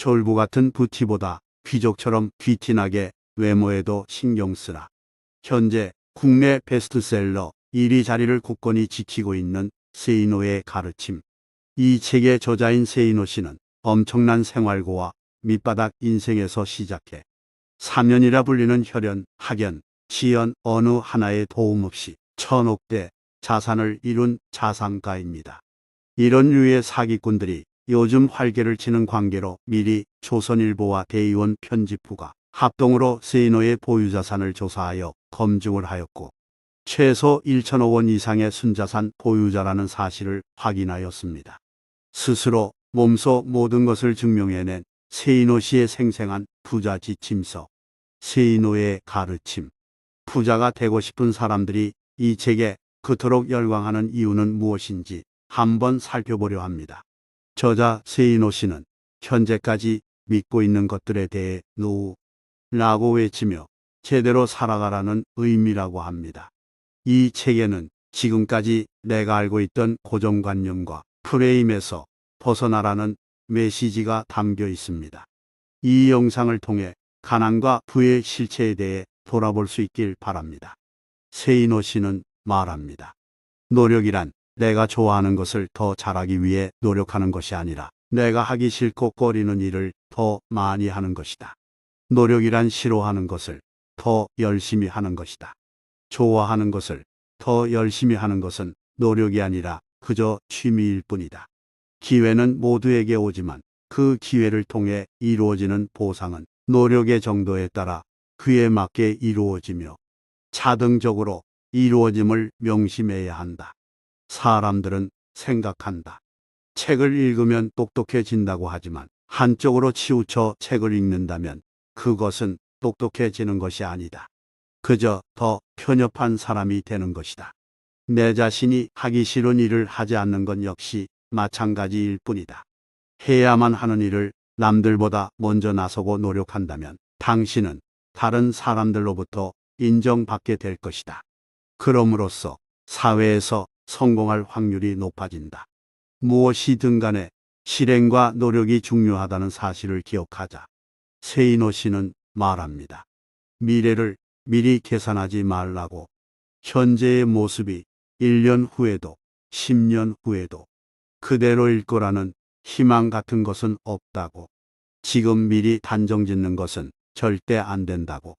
졸부 같은 부티보다 귀족처럼 귀티나게 외모에도 신경 쓰라. 현재 국내 베스트셀러 1위 자리를 굳건히 지키고 있는 세이노의 가르침. 이 책의 저자인 세이노 씨는 엄청난 생활고와 밑바닥 인생에서 시작해 사면이라 불리는 혈연, 학연, 지연 어느 하나의 도움 없이 천억대 자산을 이룬 자산가입니다. 이런 류의 사기꾼들이 요즘 활개를 치는 관계로 미리 조선일보와 대의원 편집부가 합동으로 세이노의 보유자산을 조사하여 검증을 하였고 최소 1천억 원 이상의 순자산 보유자라는 사실을 확인하였습니다. 스스로 몸소 모든 것을 증명해낸 세이노 씨의 생생한 부자 지침서, 세이노의 가르침. 부자가 되고 싶은 사람들이 이 책에 그토록 열광하는 이유는 무엇인지 한번 살펴보려 합니다. 저자 세이노 씨는 현재까지 믿고 있는 것들에 대해 노라고 외치며 제대로 살아가라는 의미라고 합니다. 이 책에는 지금까지 내가 알고 있던 고정관념과 프레임에서 벗어나라는 메시지가 담겨 있습니다. 이 영상을 통해 가난과 부의 실체에 대해 돌아볼 수 있길 바랍니다. 세이노 씨는 말합니다. 노력이란 내가 좋아하는 것을 더 잘하기 위해 노력하는 것이 아니라 내가 하기 싫고 꺼리는 일을 더 많이 하는 것이다. 노력이란 싫어하는 것을 더 열심히 하는 것이다. 좋아하는 것을 더 열심히 하는 것은 노력이 아니라 그저 취미일 뿐이다. 기회는 모두에게 오지만 그 기회를 통해 이루어지는 보상은 노력의 정도에 따라 그에 맞게 이루어지며 자동적으로 이루어짐을 명심해야 한다. 사람들은 생각한다. 책을 읽으면 똑똑해진다고 하지만 한쪽으로 치우쳐 책을 읽는다면 그것은 똑똑해지는 것이 아니다. 그저 더 편협한 사람이 되는 것이다. 내 자신이 하기 싫은 일을 하지 않는 건 역시 마찬가지일 뿐이다. 해야만 하는 일을 남들보다 먼저 나서고 노력한다면 당신은 다른 사람들로부터 인정받게 될 것이다. 그럼으로써 사회에서 성공할 확률이 높아진다. 무엇이든 간에 실행과 노력이 중요하다는 사실을 기억하자. 세이노 씨는 말합니다. 미래를 미리 계산하지 말라고. 현재의 모습이 1년 후에도 10년 후에도 그대로일 거라는 희망 같은 것은 없다고. 지금 미리 단정 짓는 것은 절대 안 된다고.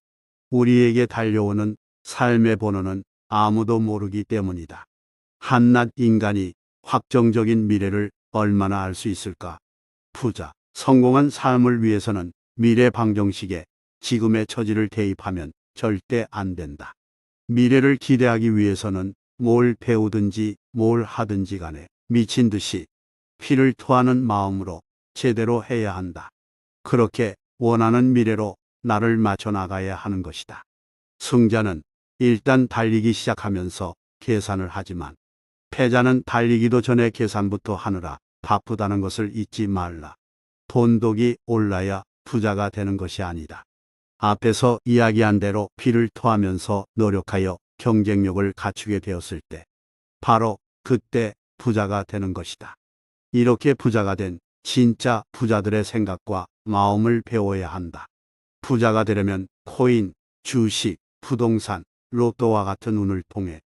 우리에게 달려오는 삶의 번호는 아무도 모르기 때문이다. 한낱 인간이 확정적인 미래를 얼마나 알 수 있을까? 부자, 성공한 삶을 위해서는 미래 방정식에 지금의 처지를 대입하면 절대 안 된다. 미래를 기대하기 위해서는 뭘 배우든지 뭘 하든지 간에 미친 듯이 피를 토하는 마음으로 제대로 해야 한다. 그렇게 원하는 미래로 나를 맞춰 나가야 하는 것이다. 승자는 일단 달리기 시작하면서 계산을 하지만 패자는 달리기도 전에 계산부터 하느라 바쁘다는 것을 잊지 말라. 돈독이 올라야 부자가 되는 것이 아니다. 앞에서 이야기한 대로 피를 토하면서 노력하여 경쟁력을 갖추게 되었을 때 바로 그때 부자가 되는 것이다. 이렇게 부자가 된 진짜 부자들의 생각과 마음을 배워야 한다. 부자가 되려면 코인, 주식, 부동산, 로또와 같은 운을 통해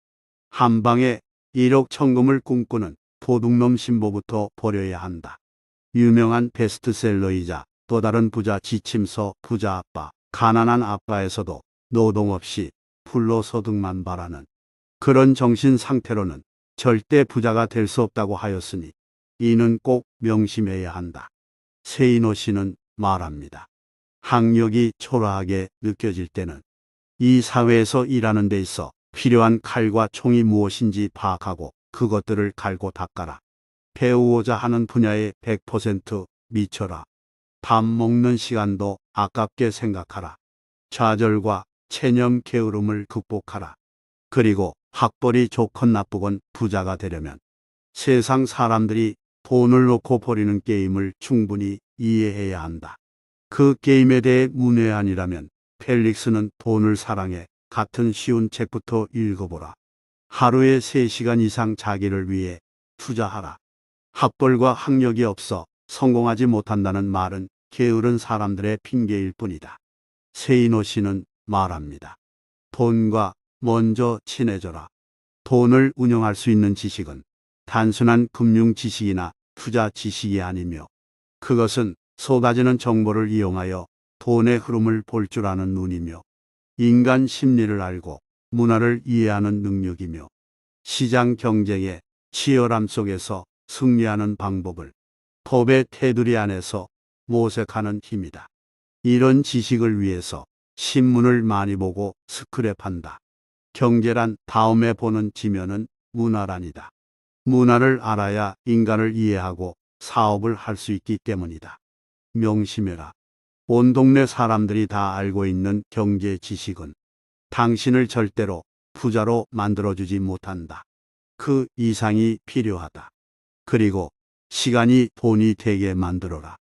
한 방에 1억 천금을 꿈꾸는 도둑놈 신보부터 버려야 한다. 유명한 베스트셀러이자 또 다른 부자 지침서 부자 아빠, 가난한 아빠에서도 노동 없이 불로소득만 바라는 그런 정신 상태로는 절대 부자가 될 수 없다고 하였으니 이는 꼭 명심해야 한다. 세이노 씨는 말합니다. 학력이 초라하게 느껴질 때는 이 사회에서 일하는 데 있어 필요한 칼과 총이 무엇인지 파악하고 그것들을 갈고 닦아라. 배우고자 하는 분야에 100% 미쳐라. 밥 먹는 시간도 아깝게 생각하라. 좌절과 체념 게으름을 극복하라. 그리고 학벌이 좋건 나쁘건 부자가 되려면 세상 사람들이 돈을 놓고 버리는 게임을 충분히 이해해야 한다. 그 게임에 대해 문외한이라면 펠릭스는 돈을 사랑해 같은 쉬운 책부터 읽어보라. 하루에 3시간 이상 자기를 위해 투자하라. 학벌과 학력이 없어 성공하지 못한다는 말은 게으른 사람들의 핑계일 뿐이다. 세인호 씨는 말합니다. 돈과 먼저 친해져라. 돈을 운영할 수 있는 지식은 단순한 금융 지식이나 투자 지식이 아니며 그것은 쏟아지는 정보를 이용하여 돈의 흐름을 볼 줄 아는 눈이며 인간 심리를 알고 문화를 이해하는 능력이며 시장 경쟁의 치열함 속에서 승리하는 방법을 법의 테두리 안에서 모색하는 힘이다. 이런 지식을 위해서 신문을 많이 보고 스크랩한다. 경제란 다음에 보는 지면은 문화란이다. 문화를 알아야 인간을 이해하고 사업을 할 수 있기 때문이다. 명심해라. 온 동네 사람들이 다 알고 있는 경제 지식은 당신을 절대로 부자로 만들어주지 못한다. 그 이상이 필요하다. 그리고 시간이 돈이 되게 만들어라.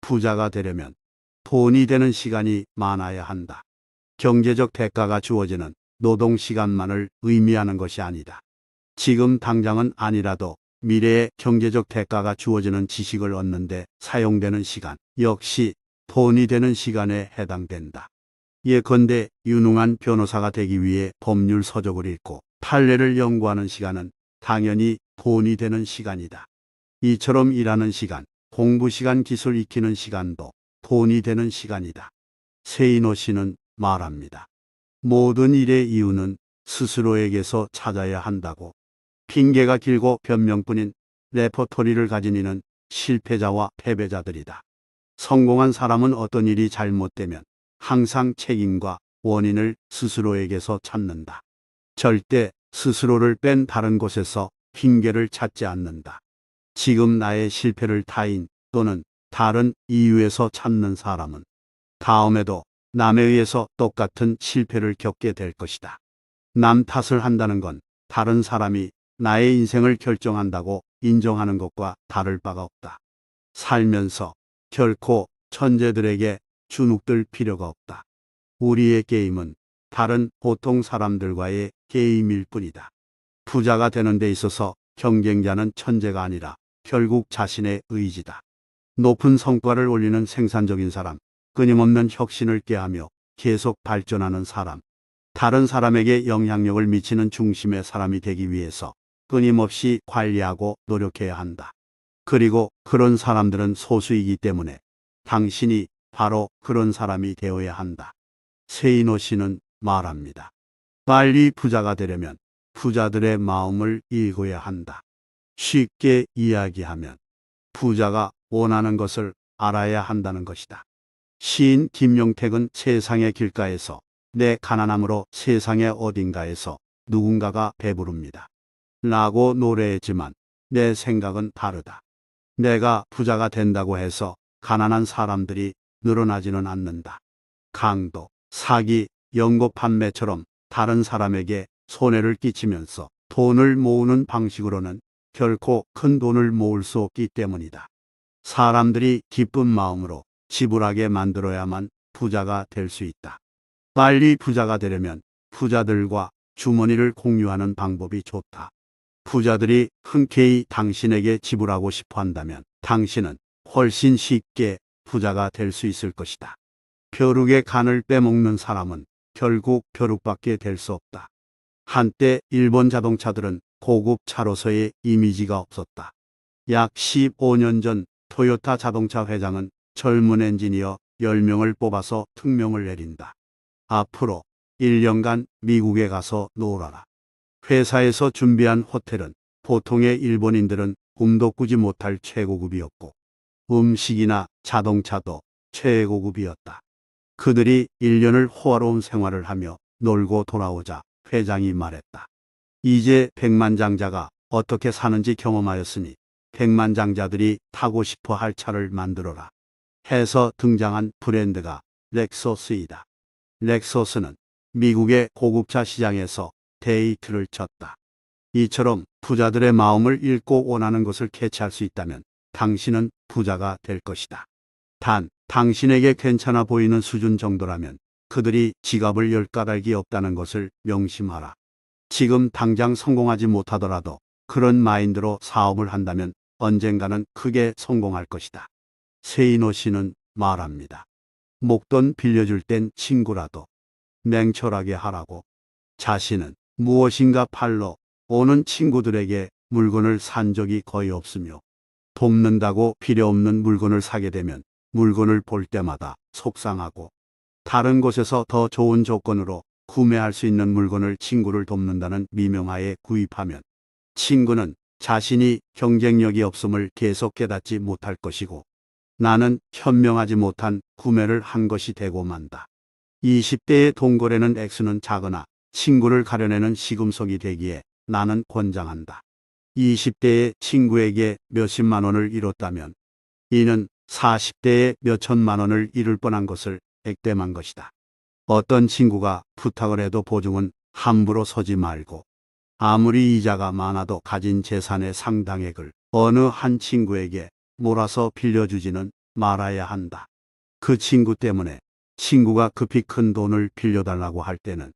부자가 되려면 돈이 되는 시간이 많아야 한다. 경제적 대가가 주어지는 노동 시간만을 의미하는 것이 아니다. 지금 당장은 아니라도 미래의 경제적 대가가 주어지는 지식을 얻는데 사용되는 시간 역시 돈이 되는 시간에 해당된다. 예컨대 유능한 변호사가 되기 위해 법률 서적을 읽고 판례를 연구하는 시간은 당연히 돈이 되는 시간이다. 이처럼 일하는 시간, 공부 시간 기술 익히는 시간도 돈이 되는 시간이다. 세인호 씨는 말합니다. 모든 일의 이유는 스스로에게서 찾아야 한다고. 핑계가 길고 변명뿐인 레퍼토리를 가진 이는 실패자와 패배자들이다. 성공한 사람은 어떤 일이 잘못되면 항상 책임과 원인을 스스로에게서 찾는다. 절대 스스로를 뺀 다른 곳에서 핑계를 찾지 않는다. 지금 나의 실패를 타인 또는 다른 이유에서 찾는 사람은 다음에도 남에 의해서 똑같은 실패를 겪게 될 것이다. 남 탓을 한다는 건 다른 사람이 나의 인생을 결정한다고 인정하는 것과 다를 바가 없다. 살면서 결코 천재들에게 주눅들 필요가 없다. 우리의 게임은 다른 보통 사람들과의 게임일 뿐이다. 부자가 되는 데 있어서 경쟁자는 천재가 아니라 결국 자신의 의지다. 높은 성과를 올리는 생산적인 사람, 끊임없는 혁신을 꾀하며 계속 발전하는 사람, 다른 사람에게 영향력을 미치는 중심의 사람이 되기 위해서 끊임없이 관리하고 노력해야 한다. 그리고 그런 사람들은 소수이기 때문에 당신이 바로 그런 사람이 되어야 한다. 세인호 씨는 말합니다. 빨리 부자가 되려면 부자들의 마음을 읽어야 한다. 쉽게 이야기하면 부자가 원하는 것을 알아야 한다는 것이다. 시인 김용택은 세상의 길가에서 내 가난함으로 세상의 어딘가에서 누군가가 배부릅니다. 라고 노래했지만 내 생각은 다르다. 내가 부자가 된다고 해서 가난한 사람들이 늘어나지는 않는다. 강도, 사기, 연고 판매처럼 다른 사람에게 손해를 끼치면서 돈을 모으는 방식으로는 결코 큰 돈을 모을 수 없기 때문이다. 사람들이 기쁜 마음으로 지불하게 만들어야만 부자가 될 수 있다. 빨리 부자가 되려면 부자들과 주머니를 공유하는 방법이 좋다. 부자들이 흔쾌히 당신에게 지불하고 싶어 한다면 당신은 훨씬 쉽게 부자가 될 수 있을 것이다. 벼룩의 간을 빼먹는 사람은 결국 벼룩밖에 될 수 없다. 한때 일본 자동차들은 고급 차로서의 이미지가 없었다. 약 15년 전 토요타 자동차 회장은 젊은 엔지니어 10명을 뽑아서 특명을 내린다. 앞으로 1년간 미국에 가서 놀아라. 회사에서 준비한 호텔은 보통의 일본인들은 꿈도 꾸지 못할 최고급이었고 음식이나 자동차도 최고급이었다. 그들이 1년을 호화로운 생활을 하며 놀고 돌아오자 회장이 말했다. 이제 백만장자가 어떻게 사는지 경험하였으니 백만장자들이 타고 싶어 할 차를 만들어라. 해서 등장한 브랜드가 렉소스이다. 렉소스는 미국의 고급차 시장에서 데이트를 쳤다. 이처럼 부자들의 마음을 읽고 원하는 것을 캐치할 수 있다면 당신은 부자가 될 것이다. 단, 당신에게 괜찮아 보이는 수준 정도라면 그들이 지갑을 열 까닭이 없다는 것을 명심하라. 지금 당장 성공하지 못하더라도 그런 마인드로 사업을 한다면 언젠가는 크게 성공할 것이다. 세인호 씨는 말합니다. 목돈 빌려줄 땐 친구라도 냉철하게 하라고. 자신은 무엇인가 팔러 오는 친구들에게 물건을 산 적이 거의 없으며 돕는다고 필요 없는 물건을 사게 되면 물건을 볼 때마다 속상하고 다른 곳에서 더 좋은 조건으로 구매할 수 있는 물건을 친구를 돕는다는 미명하에 구입하면 친구는 자신이 경쟁력이 없음을 계속 깨닫지 못할 것이고 나는 현명하지 못한 구매를 한 것이 되고 만다. 20대의 동거래는 액수는 작으나 친구를 가려내는 시금석이 되기에 나는 권장한다. 20대의 친구에게 몇십만 원을 잃었다면 이는 40대에 몇천만 원을 잃을 뻔한 것을 액땜한 것이다. 어떤 친구가 부탁을 해도 보증은 함부로 서지 말고 아무리 이자가 많아도 가진 재산의 상당액을 어느 한 친구에게 몰아서 빌려주지는 말아야 한다. 그 친구 때문에 친구가 급히 큰 돈을 빌려달라고 할 때는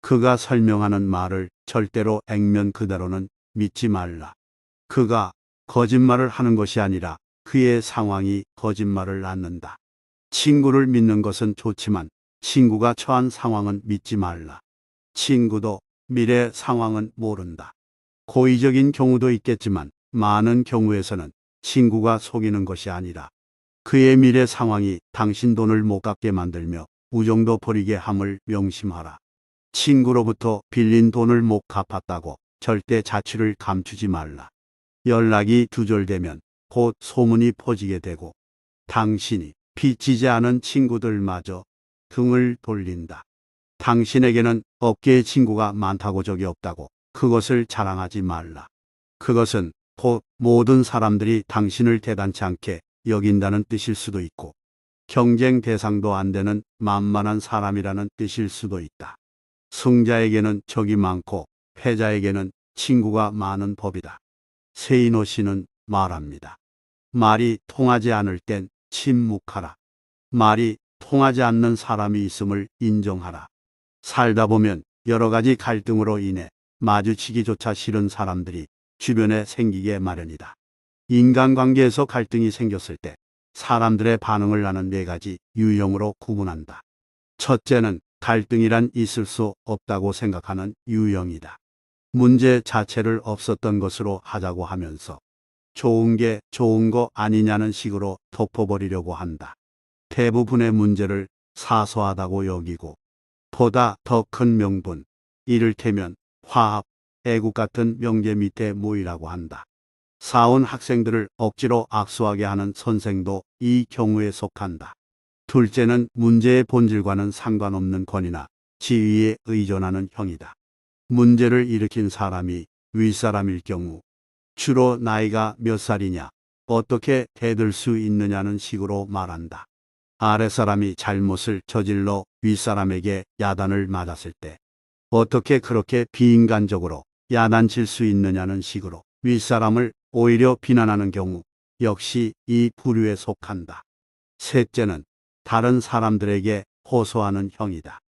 그가 설명하는 말을 절대로 액면 그대로는 믿지 말라. 그가 거짓말을 하는 것이 아니라 그의 상황이 거짓말을 낳는다. 친구를 믿는 것은 좋지만 친구가 처한 상황은 믿지 말라. 친구도 미래 상황은 모른다. 고의적인 경우도 있겠지만 많은 경우에서는 친구가 속이는 것이 아니라 그의 미래 상황이 당신 돈을 못 갚게 만들며 우정도 버리게 함을 명심하라. 친구로부터 빌린 돈을 못 갚았다고 절대 자취를 감추지 말라. 연락이 두절되면 곧 소문이 퍼지게 되고 당신이 빚지지 않은 친구들마저 등을 돌린다. 당신에게는 업계의 친구가 많다고 적이 없다고 그것을 자랑하지 말라. 그것은 곧 모든 사람들이 당신을 대단치 않게 여긴다는 뜻일 수도 있고 경쟁 대상도 안 되는 만만한 사람이라는 뜻일 수도 있다. 승자에게는 적이 많고 패자에게는 친구가 많은 법이다. 세인호 씨는 말합니다. 말이 통하지 않을 땐 침묵하라. 말이 통하지 않는 사람이 있음을 인정하라. 살다 보면 여러 가지 갈등으로 인해 마주치기조차 싫은 사람들이 주변에 생기게 마련이다. 인간관계에서 갈등이 생겼을 때 사람들의 반응을 나는 네 가지 유형으로 구분한다. 첫째는 갈등이란 있을 수 없다고 생각하는 유형이다. 문제 자체를 없었던 것으로 하자고 하면서 좋은 게 좋은 거 아니냐는 식으로 덮어버리려고 한다. 대부분의 문제를 사소하다고 여기고 보다 더 큰 명분, 이를테면 화합, 애국 같은 명제 밑에 모이라고 한다. 사온 학생들을 억지로 악수하게 하는 선생도 이 경우에 속한다. 둘째는 문제의 본질과는 상관없는 권위나 지위에 의존하는 형이다. 문제를 일으킨 사람이 윗사람일 경우 주로 나이가 몇 살이냐, 어떻게 대들 수 있느냐는 식으로 말한다. 아랫사람이 잘못을 저질러 윗사람에게 야단을 맞았을 때 어떻게 그렇게 비인간적으로 야단칠 수 있느냐는 식으로 윗사람을 오히려 비난하는 경우 역시 이 부류에 속한다. 셋째는 다른 사람들에게 호소하는 형이다.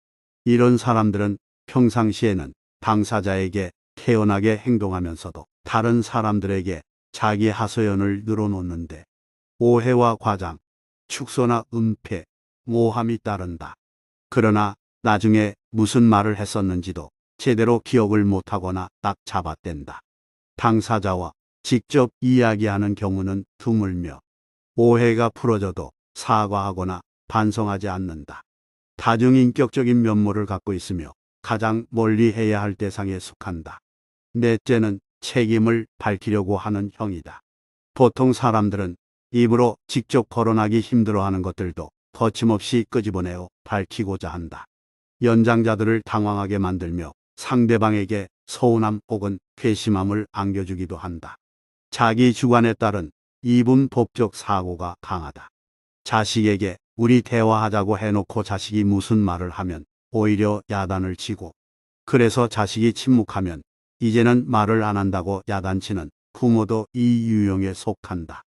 이런 사람들은 평상시에는 당사자에게 태연하게 행동하면서도 다른 사람들에게 자기 하소연을 늘어놓는데 오해와 과장, 축소나 은폐, 모함이 따른다. 그러나 나중에 무슨 말을 했었는지도 제대로 기억을 못하거나 딱 잡아댄다. 당사자와 직접 이야기하는 경우는 드물며 오해가 풀어져도 사과하거나 반성하지 않는다. 다중인격적인 면모를 갖고 있으며 가장 멀리 해야 할 대상에 속한다. 넷째는 책임을 밝히려고 하는 형이다. 보통 사람들은 입으로 직접 거론하기 힘들어하는 것들도 거침없이 끄집어내어 밝히고자 한다. 연장자들을 당황하게 만들며 상대방에게 서운함 혹은 괘씸함을 안겨주기도 한다. 자기 주관에 따른 이분 법적 사고가 강하다. 자식에게 우리 대화하자고 해놓고 자식이 무슨 말을 하면 오히려 야단을 치고 그래서 자식이 침묵하면 이제는 말을 안 한다고 야단치는 부모도 이 유형에 속한다.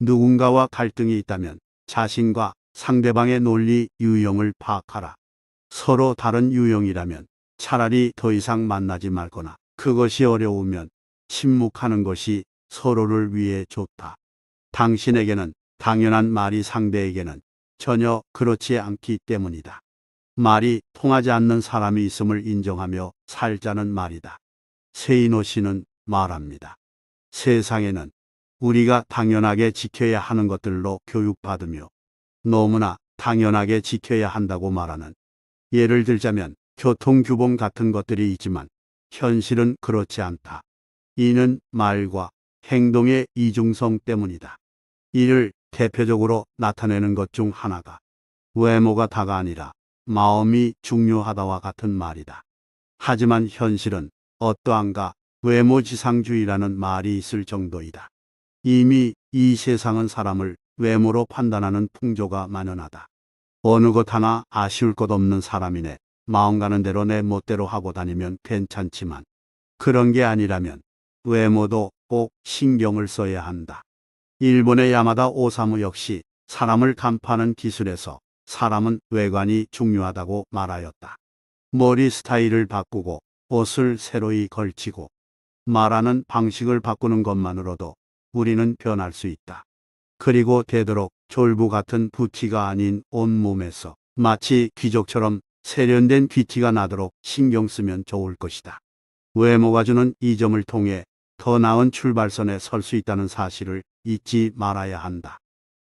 누군가와 갈등이 있다면 자신과 상대방의 논리 유형을 파악하라. 서로 다른 유형이라면 차라리 더 이상 만나지 말거나 그것이 어려우면 침묵하는 것이 서로를 위해 좋다. 당신에게는 당연한 말이 상대에게는 전혀 그렇지 않기 때문이다. 말이 통하지 않는 사람이 있음을 인정하며 살자는 말이다. 세인호 씨는 말합니다. 세상에는 우리가 당연하게 지켜야 하는 것들로 교육받으며 너무나 당연하게 지켜야 한다고 말하는 예를 들자면 교통규범 같은 것들이 있지만 현실은 그렇지 않다. 이는 말과 행동의 이중성 때문이다. 이를 대표적으로 나타내는 것 중 하나가 외모가 다가 아니라 마음이 중요하다와 같은 말이다. 하지만 현실은 어떠한가 외모지상주의라는 말이 있을 정도이다. 이미 이 세상은 사람을 외모로 판단하는 풍조가 만연하다. 어느 것 하나 아쉬울 것 없는 사람이네. 마음 가는 대로 내 멋대로 하고 다니면 괜찮지만 그런 게 아니라면 외모도 꼭 신경을 써야 한다. 일본의 야마다 오사무 역시 사람을 간파하는 기술에서 사람은 외관이 중요하다고 말하였다. 머리 스타일을 바꾸고 옷을 새로이 걸치고 말하는 방식을 바꾸는 것만으로도 우리는 변할 수 있다. 그리고 되도록 졸부 같은 부티가 아닌 온몸에서 마치 귀족처럼 세련된 귀티가 나도록 신경 쓰면 좋을 것이다. 외모가 주는 이 점을 통해 더 나은 출발선에 설 수 있다는 사실을 잊지 말아야 한다.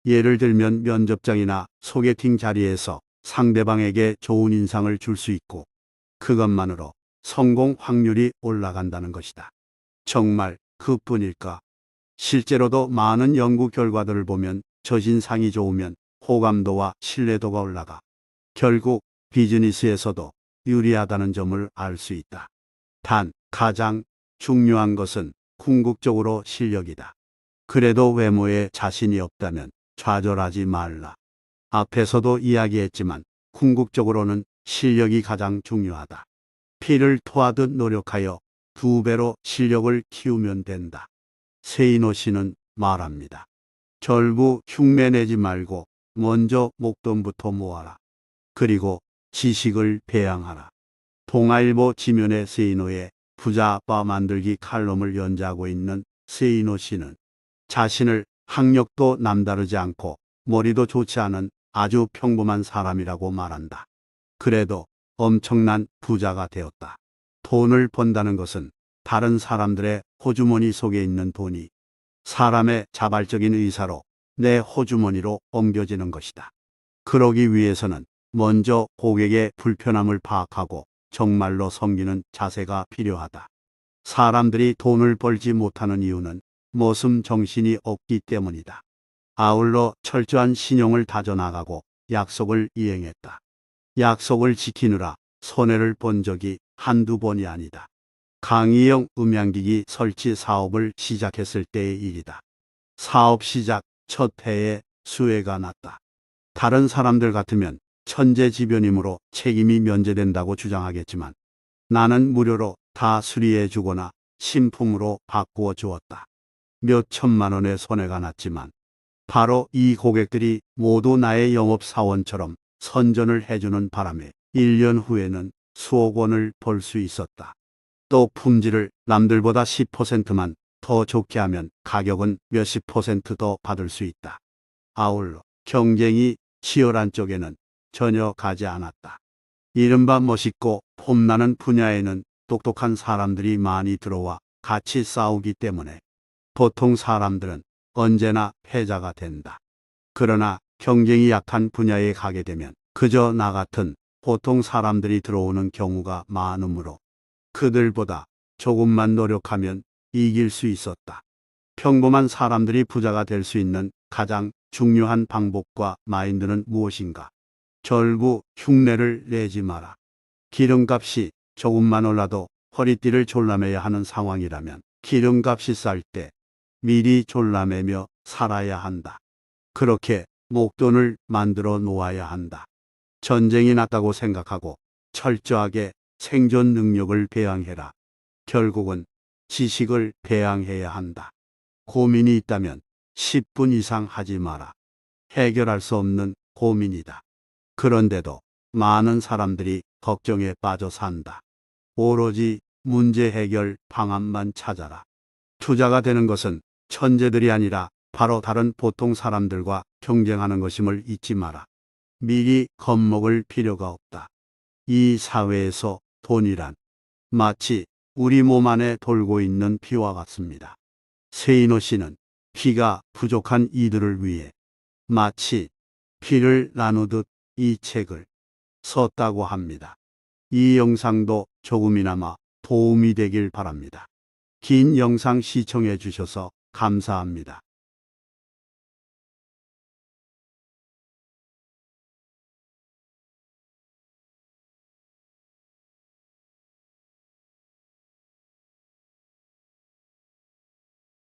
예를 들면 면접장이나 소개팅 자리에서 상대방에게 좋은 인상을 줄 수 있고 그것만으로 성공 확률이 올라간다는 것이다. 정말 그뿐일까? 실제로도 많은 연구 결과들을 보면 저신상이 좋으면 호감도와 신뢰도가 올라가 결국 비즈니스에서도 유리하다는 점을 알 수 있다. 단 가장 중요한 것은 궁극적으로 실력이다. 그래도 외모에 자신이 없다면 좌절하지 말라. 앞에서도 이야기했지만 궁극적으로는 실력이 가장 중요하다. 피를 토하듯 노력하여 두 배로 실력을 키우면 된다. 세인호 씨는 말합니다. 결부 흉내내지 말고 먼저 목돈부터 모아라. 그리고 지식을 배양하라. 동아일보 지면의 세인호의 부자 아빠 만들기 칼럼을 연재하고 있는 세인호 씨는 자신을 학력도 남다르지 않고 머리도 좋지 않은 아주 평범한 사람이라고 말한다. 그래도 엄청난 부자가 되었다. 돈을 번다는 것은 다른 사람들의 호주머니 속에 있는 돈이 사람의 자발적인 의사로 내 호주머니로 옮겨지는 것이다. 그러기 위해서는 먼저 고객의 불편함을 파악하고 정말로 섬기는 자세가 필요하다. 사람들이 돈을 벌지 못하는 이유는 모습 정신이 없기 때문이다. 아울러 철저한 신용을 다져나가고 약속을 이행했다. 약속을 지키느라 손해를 본 적이 한두 번이 아니다. 강의용 음향기기 설치 사업을 시작했을 때의 일이다. 사업 시작 첫 해에 수혜가 났다. 다른 사람들 같으면 천재지변이므로 책임이 면제된다고 주장하겠지만 나는 무료로 다 수리해 주거나 신품으로 바꾸어 주었다. 몇 천만 원의 손해가 났지만 바로 이 고객들이 모두 나의 영업사원처럼 선전을 해주는 바람에 1년 후에는 수억 원을 벌 수 있었다. 또 품질을 남들보다 10%만 더 좋게 하면 가격은 몇십 퍼센트 더 받을 수 있다. 아울러 경쟁이 치열한 쪽에는 전혀 가지 않았다. 이른바 멋있고 폼나는 분야에는 똑똑한 사람들이 많이 들어와 같이 싸우기 때문에 보통 사람들은 언제나 패자가 된다. 그러나 경쟁이 약한 분야에 가게 되면 그저 나 같은 보통 사람들이 들어오는 경우가 많으므로 그들보다 조금만 노력하면 이길 수 있었다. 평범한 사람들이 부자가 될 수 있는 가장 중요한 방법과 마인드는 무엇인가? 결국 흉내를 내지 마라. 기름값이 조금만 올라도 허리띠를 졸라매야 하는 상황이라면 기름값이 쌀 때 미리 졸라매며 살아야 한다. 그렇게 목돈을 만들어 놓아야 한다. 전쟁이 났다고 생각하고 철저하게 생존 능력을 배양해라. 결국은 지식을 배양해야 한다. 고민이 있다면 10분 이상 하지 마라. 해결할 수 없는 고민이다. 그런데도 많은 사람들이 걱정에 빠져 산다. 오로지 문제 해결 방안만 찾아라. 투자가 되는 것은 천재들이 아니라 바로 다른 보통 사람들과 경쟁하는 것임을 잊지 마라. 미리 겁먹을 필요가 없다. 이 사회에서 돈이란 마치 우리 몸 안에 돌고 있는 피와 같습니다. 세인호 씨는 피가 부족한 이들을 위해 마치 피를 나누듯 이 책을 썼다고 합니다. 이 영상도 조금이나마 도움이 되길 바랍니다. 긴 영상 시청해 주셔서 감사합니다.